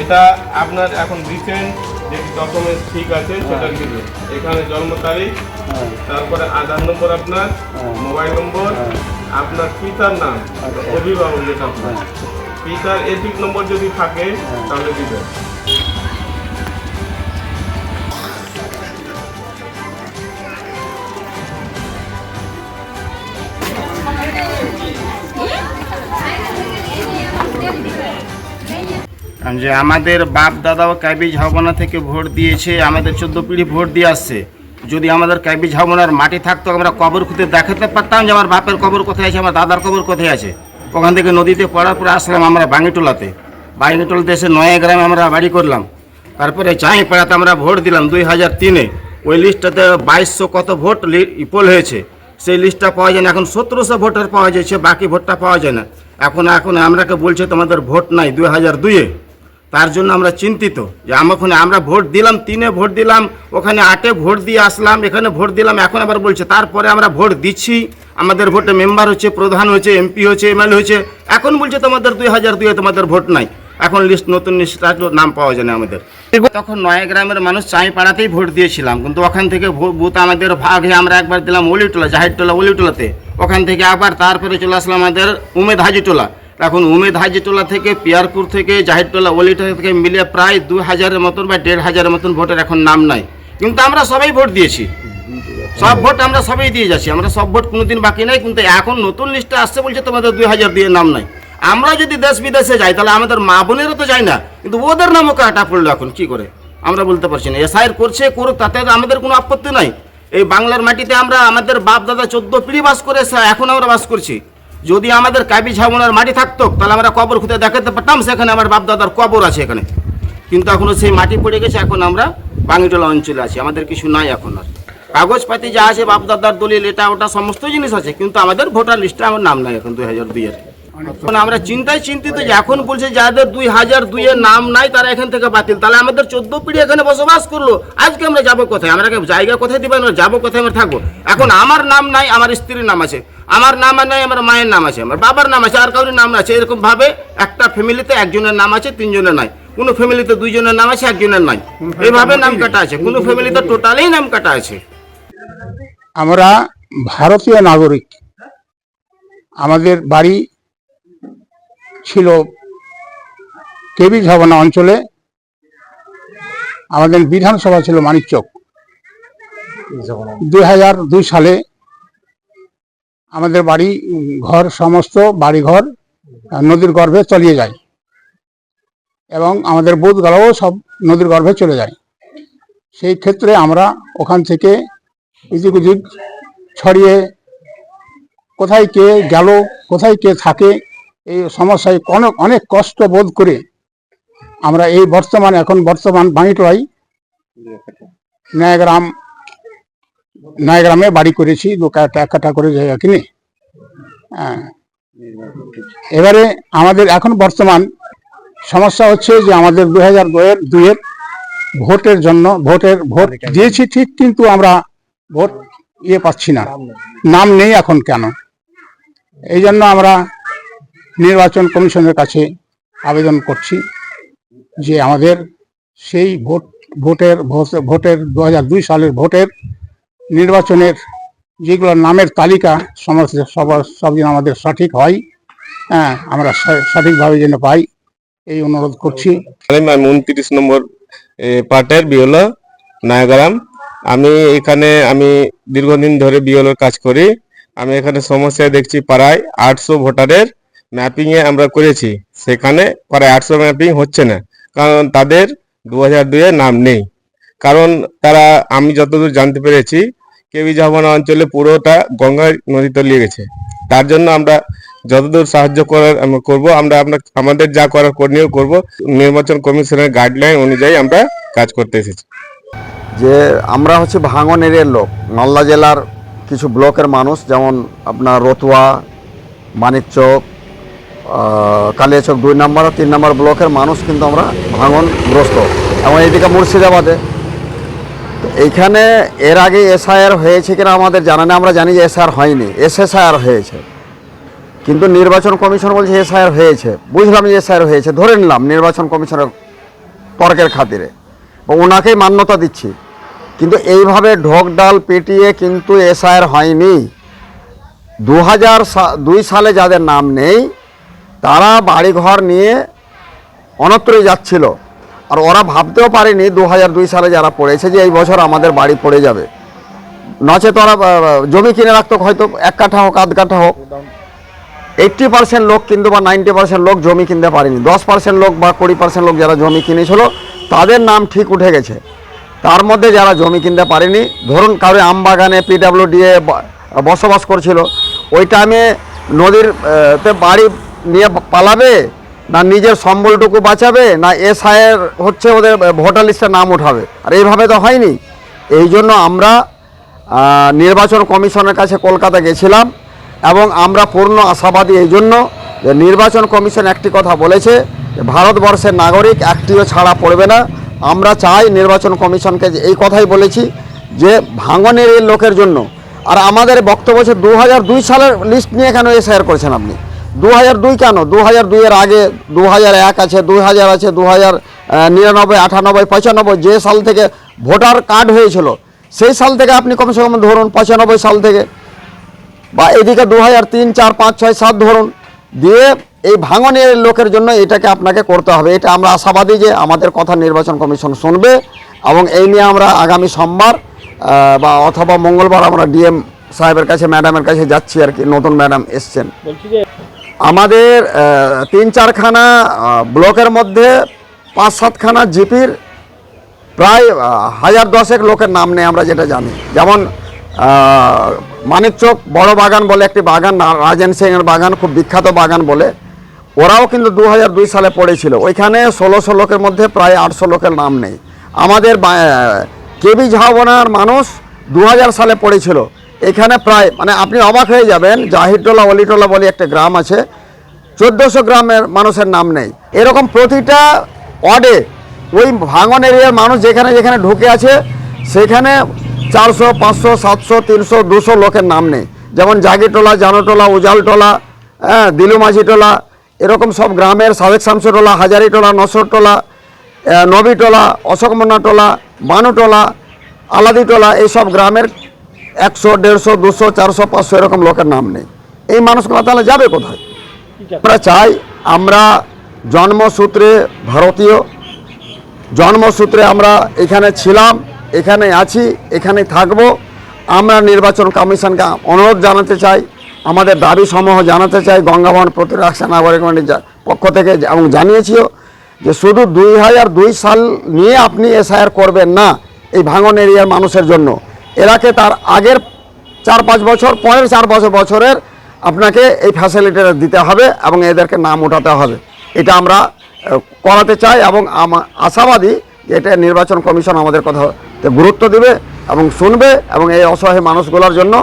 এটা আপনার এখন রিসেন্ট যে ডকুমেন্টস ঠিক আছে সেটা দিবে এখানে জন্ম তারিখ তারপরে আধার নম্বর আপনার মোবাইল নম্বর আপনার পিতার নাম অভিভাবক যেটা আপনার। পিতার এপিক নম্বর যদি থাকে তাহলে দিবেন। যে আমাদের বাপ দাদাও কাবিজ হাওয়ানা থেকে ভোট দিয়েছে, আমাদের চোদ্দ পিঢ়ি ভোট দিয়ে আসছে। যদি আমাদের কাবিজ হাওয়ানার মাটি থাকতো, আমরা কবর খুঁজে দেখাতে পারতাম যে আমার বাপের কবর কোথায় আছে, আমার দাদার কবর কোথায় আছে। ওখান থেকে নদীতে পড়ার পরে আসলাম আমরা বাঙিটোলাতে। বাঙ্গিটোলাতে এসে নয়া গ্রামে আমরা বাড়ি করলাম। তারপরে চাই পাড়াতে আমরা ভোট দিলাম দুই হাজার তিনে। ওই লিস্টটাতে বাইশশো কত ভোট লি- পোল হয়েছে। সেই লিস্টটা পাওয়া যায় না, এখন সতেরোশো ভোটার পাওয়া যাচ্ছে, বাকি ভোটটা পাওয়া যায় না। এখন এখন আমরাকে বলছে তোমাদের ভোট নাই দুই হাজার দুইয়ে। তার জন্য আমরা চিন্তিত যে আমাখানে আমরা ভোট দিলাম তিনে ভোট দিলাম ওখানে আটে ভোট দিয়ে আসলাম এখানে ভোট দিলাম এখন আবার বলছে তারপরে আমরা ভোট দিচ্ছি আমাদের ভোটে মেম্বার হচ্ছে প্রধান হচ্ছে এমপি হচ্ছে এমএলএ হচ্ছে এখন বলছে তোমাদের দুই হাজার দুইয়ে তোমাদের ভোট নাই এখন লিস্ট নতুন লিস্ট আসলো, নাম পাওয়া যায় না আমাদের। তখন নয়া গ্রামের মানুষ চাই পাড়াতেই ভোট দিয়েছিলাম কিন্তু ওখান থেকে বুথ আমাদের ভাগ হয়ে আমরা একবার দিলাম অলিটোলা জাহিরটোলা অলিটোলাতে ওখান থেকে আবার তারপরে চলে আসলাম আমাদের উমেদ হাজিটোলা। এখন উমেদ হাজিটোলা থেকে, পিয়ারপুর থেকে, জাহিরটোলা অলিটোলা থেকে মিলে প্রায় দু হাজারের মতন বা দেড় হাজারের মতন ভোটের এখন নাম নাই। কিন্তু আমরা সবাই ভোট দিয়েছি। সব ভোট আমরা সবাই দিয়ে যাচ্ছি। আমরা সব ভোট কোনোদিন বাকি নাই, কিন্তু এখন নতুন লিস্টে আসছে বলছে তোমাদের দুই হাজার দিয়ে নাম নাই। আমরা যদি দেশ বিদেশে যাই, তাহলে আমাদের মা বোনেরও তো যায় না, কিন্তু ওদের নামও কাটা পড়ল এখন, কি করে? আমরা বলতে পারছি না। এসআইয়ের করছে, করুক, তাতে আমাদের কোনো আপত্তি নাই। এই বাংলার মাটিতে আমরা আমাদের বাপ দাদা চোদ্দ পিড়ি বাস করে এখন আমরা বাস করছি। যদি আমাদের কাবি ঝামনার মাটি থাকতো, তাহলে আমরা কবর খুঁজে দেখাতে পারতাম, সেখানে আমার বাপদাদার কবর আছে এখানে। কিন্তু এখনও সেই মাটি পড়ে গেছে, এখন আমরা বাঙিটোলা অঞ্চলে আছি, আমাদের কিছু নাই এখন আর। কাগজপাতি যা আছে, বাপদাদার দলিল, এটা, ওটা সমস্ত জিনিস আছে, কিন্তু আমাদের ভোটার লিস্টে আমার নাম নাই এখন দুই হাজার দুইয়ের। আমরা চিন্তায় চিন্তিত যে এখন বলছে যাদের দুই হাজার দুইয়ের নাম নাই তারা এখান থেকে বাতিল। তাহলে আমাদের চোদ্দ পিঢ়ি এখানে বসবাস করল। আজকে আমরা যাব কোথায়? আমরা জায়গা কোথায় দিবেন? যাব কোথায়? আমরা থাকব। এখন আমার নাম নাই আমার স্ত্রীর নাম আছে। আমার নাম আর নাই আমার মায়ের নাম আছে। আমার বাবার নাম আছে আর কারোর নাম আছে এরকম ভাবে একটা ফ্যামিলিতে একজনের নাম আছে তিনজনের নাই। কোনো ফ্যামিলিতে দুইজনের নাম আছে একজনের নাই। এইভাবে নাম কাটা আছে। কোনো ফ্যামিলিতে টোটালি নাম কাটা আছে। আমরা ভারতীয় নাগরিক। আমাদের বাড়ি ছিল কেবি ঝবনা অঞ্চলে। আমাদের বিধানসভা ছিল মানিকচক দুই হাজার দুই সালে আমাদের বাড়ি, ঘর সমস্ত বাড়িঘর নদীর গর্ভে তলিয়ে যায় এবং আমাদের বুথগুলোও সব নদীর গর্ভে চলে যায়। সেই ক্ষেত্রে আমরা ওখান থেকে ওদিক ছড়িয়ে কোথায় কে গেল, কোথায় কে থাকে এই সমস্যায় অনেক অনেক কষ্ট বোধ করে আমরা এই বর্তমান, এখন বর্তমান বাঁইটলাই নয়াগ্রাম নয়াগ্রামে বাড়ি করেছি দু কাটা করে জায়গা কিনে। হ্যাঁ। এবারে আমাদের এখন বর্তমান সমস্যা হচ্ছে যে আমাদের দু হাজার দুয়ের, দুইয়ের ভোটের জন্য, ভোটের ভোট দিয়েছি ঠিক কিন্তু আমরা ভোট ইয়ে পাচ্ছি না। নাম নেই এখন কেন? এই জন্য আমরা নির্বাচন কমিশনের কাছে আবেদন করছি যে আমাদের সেই ভোট, ভোটের ভোট- ভোটের দু দুই সালের ভোটের নির্বাচনের যেগুলো নামের তালিকা সমস্ত সব সব যেন আমাদের সঠিক হয় হ্যাঁ আমরা সঠিকভাবে যেন পাই, এই অনুরোধ করছি। উনত্রিশ নম্বর পার্টের বিওলো নয়াগ্রাম। আমি এখানে, আমি দীর্ঘদিন ধরে বিওলোর কাজ করি। আমি এখানে সমস্যা দেখছি প্রায় আটশো ভোটারের ম্যাপিং এ আমরা করেছি, সেখানে প্রায় আটশো ম্যাপিং হচ্ছে না। কারণ তাদের দু হাজার দুয়ে নাম নেই। কারণ তারা, আমি যতদূর জানতে পেরেছি কেবি জাহানা অঞ্চলে পুরোটা গঙ্গা নদী তলিয়ে গেছে। তার জন্য আমরা যতদূর সাহায্য করার আমরা করব, আমরা আপনার আমাদের যা করার করণীয় করব, নির্বাচন কমিশনের গাইডলাইন অনুযায়ী আমরা কাজ করতে এসেছি। যে আমরা হচ্ছে ভাঙন এরিয়ার লোক, মালদা জেলার কিছু ব্লকের মানুষ, যেমন আপনার রতুয়া, মানিকচক কালিয়াচক দুই নম্বর আর তিন নম্বর ব্লকের মানুষ কিন্তু আমরা ভাঙনগ্রস্ত। এবং এইদিকে মুর্শিদাবাদে। এইখানে এর আগে এসআইআর হয়েছে কিনা আমাদের জানা নেই, আমরা জানি যে এসআইআর হয়নি। এসএসআইআর হয়েছে। কিন্তু নির্বাচন কমিশন বলছে এসআইআর হয়েছে। বুঝলাম যে এসআইআর হয়েছে, ধরে নিলাম নির্বাচন কমিশনের তর্কের খাতিরে। ওনাকেই মান্যতা দিচ্ছি। কিন্তু এইভাবে ঢোক, ডাল পেটিয়ে কিন্তু এসআইআর হয়নি। দু হাজার দুই সালে যাদের নাম নেই তারা বাড়িঘর নিয়ে অনত্রই যাচ্ছিল। আর ওরা ভাবতেও পারেনি দু হাজার দুই সালে যারা পড়েছে যে এই বছর আমাদের বাড়ি পড়ে যাবে। নচেত ওরা জমি কিনে রাখতো, হয়তো এক কাঠা হোক, আধ কাঠা হোক। এইট্টি পার্সেন্ট লোক কিন্তু বা নাইনটি পার্সেন্ট লোক জমি কিনতে পারেনি। দশ পার্সেন্ট লোক বা কুড়ি পার্সেন্ট লোক যারা জমি কিনেছিল, তাদের নাম ঠিক উঠে গেছে। তার মধ্যে যারা জমি কিনতে পারেনি, ধরুন কারও আম বাগানে পিডাব্লিউডিএ বসবাস করছিল, ওই টাইমে নদীর বাড়ি নিয়ে পালাবে, না নিজের সম্বলটুকু বাঁচাবে, না এসআইয়ের হচ্ছে ওদের ভোটার লিস্টে নাম উঠাবে। আর এইভাবে তো হয়নি। এই জন্য আমরা নির্বাচন কমিশনের কাছে কলকাতা গেছিলাম এবং আমরা পূর্ণ আশাবাদী এই জন্য যে নির্বাচন কমিশন একটি কথা বলেছে ভারতবর্ষের নাগরিক একটিও ছাড়া পড়বে না। আমরা চাই নির্বাচন কমিশনকে এই কথাই বলেছি যে ভাঙনের এই লোকের জন্য। আর আমাদের বক্তব্য হচ্ছে দু হাজার দুই সালের লিস্ট নিয়ে কেন এসআইআর করেছেন আপনি? দু হাজার দুই কেন? দু হাজার দুইয়ের আগে দু হাজার এক আছে দু হাজার আছে দু হাজার নিরানব্বই, আটানব্বই, পঁচানব্বই যে সাল থেকে ভোটার কার্ড হয়েছিল, সেই সাল থেকে আপনি কমসে কম ধরুন পঁচানব্বই সাল থেকে। বা এদিকে দু হাজার তিন, চার, পাঁচ, ছয়, সাত ধরুন, দিয়ে এই ভাঙনের লোকের জন্য এটাকে আপনাকে করতে হবে। এটা আমরা আশাবাদী যে আমাদের কথা নির্বাচন কমিশন শুনবে এবং এই নিয়ে আমরা আগামী সোমবার বা অথবা মঙ্গলবার আমরা ডিএম সাহেবের কাছে, ম্যাডামের কাছে যাচ্ছি আর কি, নতুন ম্যাডাম এসছেন। আমাদের তিন চারখানা ব্লকের মধ্যে পাঁচ সাতখানা জিপির প্রায় হাজার দশেক লোকের নাম নেই আমরা যেটা জানি। যেমন মানিকচক বড় বাগান বলে একটি বাগান রাজেন সিংয়ের বাগান, খুব বিখ্যাত বাগান বলে। ওরাও কিন্তু দু দুই সালে পড়েছিল। ওইখানে ষোলোশো লোকের মধ্যে প্রায় আটশো লোকের নাম নেই। আমাদের কেবি ঝাবনার মানুষ দু হাজার সালে পড়েছিল। এখানে প্রায় মানে আপনি অবাক হয়ে যাবেন জাহিরটোলা অলিটোলা বলে একটা গ্রাম আছে। চোদ্দোশো গ্রামের মানুষের নাম নেই। এরকম প্রতিটা ওয়ার্ডে ওই ভাঙন এরিয়ার মানুষ যেখানে যেখানে ঢুকে আছে, সেখানে চারশো, পাঁচশো, সাতশো, তিনশো, দুশো লোকের নাম নেই। যেমন জাগিটোলা জানোটোলা, উজালটোলা হ্যাঁ দিলুমাঝিটোলা, এরকম সব গ্রামের সাবেক শামসুটোলা, হাজারিটোলা, নসরটোলা নবীটোলা, অশোকমন্নাটোলা, বানুটোলা, আলাদিটোলা, এইসব গ্রামের একশো দেড়শো দুশো চারশো পাঁচশো এরকম লোকের নাম নেই। এই মানুষগুলো তাহলে যাবে কোথায়? আমরা চাই আমরা জন্মসূত্রে ভারতীয় জন্মসূত্রে আমরা এখানে ছিলাম এখানে আছি এখানে থাকব। আমরা নির্বাচন কমিশনকে অনুরোধ জানাতে চাই আমাদের দাবি সমূহ জানাতে চাই গঙ্গাবন প্রতিরক্ষা নাগরিক পক্ষ থেকে এবং জানিয়েছিও যে শুধু দুই হাজার দুই সাল নিয়ে আপনি এসআইআর করবেন না এই ভাঙন এরিয়ার মানুষের জন্য। এরাকে তার আগের চার পাঁচ বছর, পরের চার বছর বছরের আপনাকে এই ফ্যাসিলিটিটা দিতে হবে এবং এদেরকে নাম ওঠাতে হবে। এটা আমরা করাতে চাই এবং আশাবাদী এটা নির্বাচন কমিশন আমাদের কথা গুরুত্ব দিবে এবং শুনবে এবং এই অসহায় মানুষগুলোর জন্য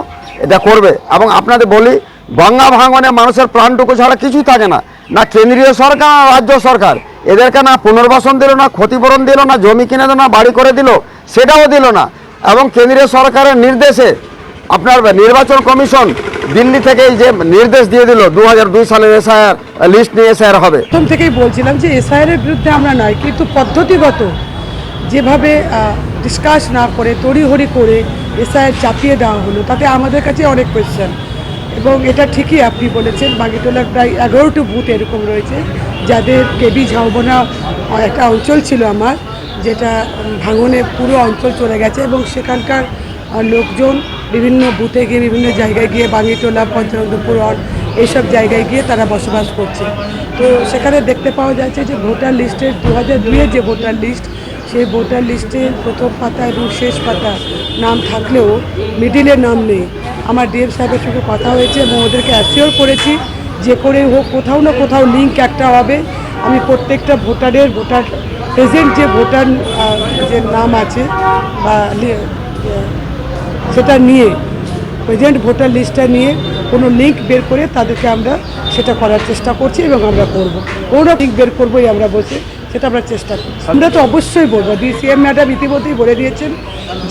এটা করবে। এবং আপনাদের বলি, গঙ্গা ভাঙনে মানুষের প্রাণটুকু ছাড়া কিছুই থাকে না। না কেন্দ্রীয় সরকার, না রাজ্য সরকার। এদেরকে না পুনর্বাসন দিল, না ক্ষতিপূরণ দিল, না জমি কিনে দিল, না বাড়ি করে দিল, সেটাও দিল না। এবং কেন্দ্রীয় সরকারের নির্দেশে আপনার নির্বাচন কমিশন দিল্লি থেকে যে নির্দেশ দিয়ে দিল দু হাজার দুই সালের এসআইআর লিস্ট নিয়ে এসআইআর হবে। প্রথম থেকেই বলছিলাম যে এসআইআর এর বিরুদ্ধে আমরা নয়, কিন্তু পদ্ধতিগত যেভাবে ডিসকাস না করে তড়িহড়ি করে এসআইআর চাপিয়ে দেওয়া হলো, তাতে আমাদের কাছে অনেক কোয়েশ্চেন এবং এটা ঠিকই আপনি বলেছেন, বাগিটোলার প্রায় এগারোটি বুথ এরকম রয়েছে, যাদের কেবি ঝাউবনা একটা অঞ্চল ছিল আমার। যেটা ভাঙনে পুরো অঞ্চল চলে গেছে এবং সেখানকার লোকজন বিভিন্ন বুথে গিয়ে, বিভিন্ন জায়গায় গিয়ে বাঙিটোলা পঞ্চনন্দপুর এইসব জায়গায় গিয়ে তারা বসবাস করছে। তো সেখানে দেখতে পাওয়া যাচ্ছে যে ভোটার লিস্টের দু হাজার দুইয়ের যে ভোটার লিস্ট, সেই ভোটার লিস্টের প্রথম পাতা এবং শেষ পাতা নাম থাকলেও মিডিলের নাম নেই। আমার ডিএম সাহেবের সঙ্গে কথা হয়েছে এবং ওদেরকে অ্যাসিওর করেছি যে করে হোক, কোথাও না কোথাও লিঙ্ক একটা হবে। আমি প্রত্যেকটা ভোটারের ভোটার প্রেজেন্ট যে ভোটার যে নাম আছে বা সেটা নিয়ে, প্রেজেন্ট ভোটার লিস্টটা নিয়ে কোনো লিঙ্ক বের করে তাদেরকে আমরা সেটা করার চেষ্টা করছি এবং আমরা করব। কোনো লিঙ্ক বের করবোই আমরা বসে সেটা আমরা চেষ্টা করছি। আমরা তো অবশ্যই বলব ডি সিএম ম্যাডাম ইতিমধ্যেই বলে দিয়েছেন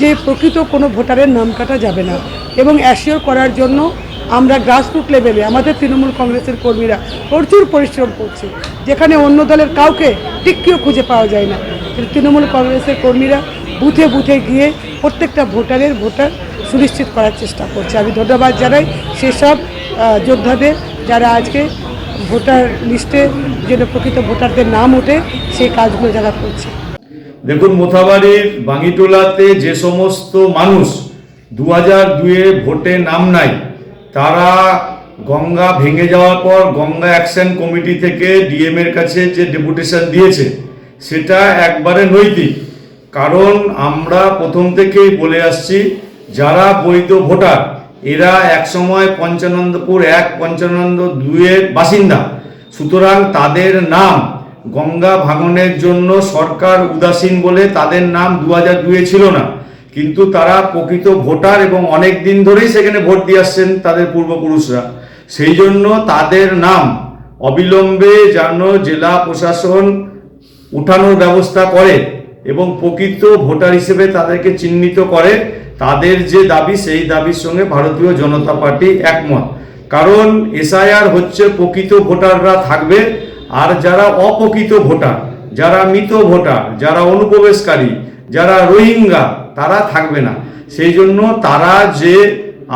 যে প্রকৃত কোনো ভোটারের নাম কাটা যাবে না এবং অ্যাসিওর করার জন্য আমরা গ্রাসরুট লেভেলে আমাদের তৃণমূল কংগ্রেসের কর্মীরা প্রচুর পরিশ্রম করছে। যেখানে অন্য দলের কাউকে টিক্কিও খুঁজে পাওয়া যায় না। তৃণমূল কংগ্রেসের কর্মীরা বুথে বুথে গিয়ে প্রত্যেকটা ভোটারের ভোটার সুনিশ্চিত করার চেষ্টা করছে। আমি ধন্যবাদ জানাই সেসব যোদ্ধাদের যারা আজকে ভোটার লিস্টে যেন প্রকৃত ভোটারদের নাম ওঠে, সেই কাজগুলো যারা করছে। দেখুন মোথাবাড়ির বাঙ্গিটোলাতে যে সমস্ত মানুষ দু হাজার দুয়ে ভোটে নাম নাই তারা গঙ্গা ভেঙে যাওয়ার পর গঙ্গা অ্যাকশন কমিটি থেকে ডিএম এর কাছে যে ডেপুটেশন দিয়েছে, সেটা একবারে নৈতিক। কারণ আমরা প্রথম থেকেই বলে আসছি, যারা বৈধ ভোটার, এরা একসময় পঞ্চানন্দপুর এক পঞ্চানন্দ দুয়ের বাসিন্দা। সুতরাং তাদের নাম গঙ্গা ভাঙনের জন্য সরকার উদাসীন বলে তাদের নাম দু হাজার দুয়ে ছিল না। কিন্তু তারা প্রকৃত ভোটার এবং অনেক দিন ধরেই সেখানে ভোট দিয়ে আসছেন তাদের পূর্বপুরুষরা। সেই জন্য তাদের নাম অবিলম্বে যেন জেলা প্রশাসন উঠানোর ব্যবস্থা করে এবং প্রকৃত ভোটার হিসেবে তাদেরকে চিহ্নিত করে, তাদের যে দাবি, সেই দাবির সঙ্গে ভারতীয় জনতা পার্টি একমত। কারণ এসআইআর হচ্ছে প্রকৃত ভোটাররা থাকবে, আর যারা অপ্রকৃত ভোটার, যারা মৃত ভোটার, যারা অনুপ্রবেশকারী, যারা রোহিঙ্গা তারা থাকবে না। সেই জন্য তারা যে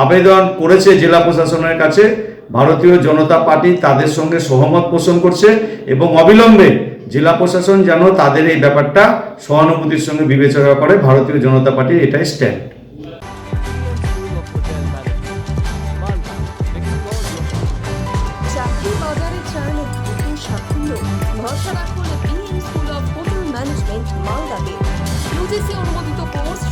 আবেদন করেছে জেলা প্রশাসনের কাছে, ভারতীয় জনতা পার্টি তাদের সঙ্গে সহমত পোষণ করছে এবং অবিলম্বে জেলা প্রশাসন যেন তাদের এই ব্যাপারটা সহানুভূতির সঙ্গে বিবেচনা করে ভারতীয় জনতা পার্টির এটাই স্ট্যান্ড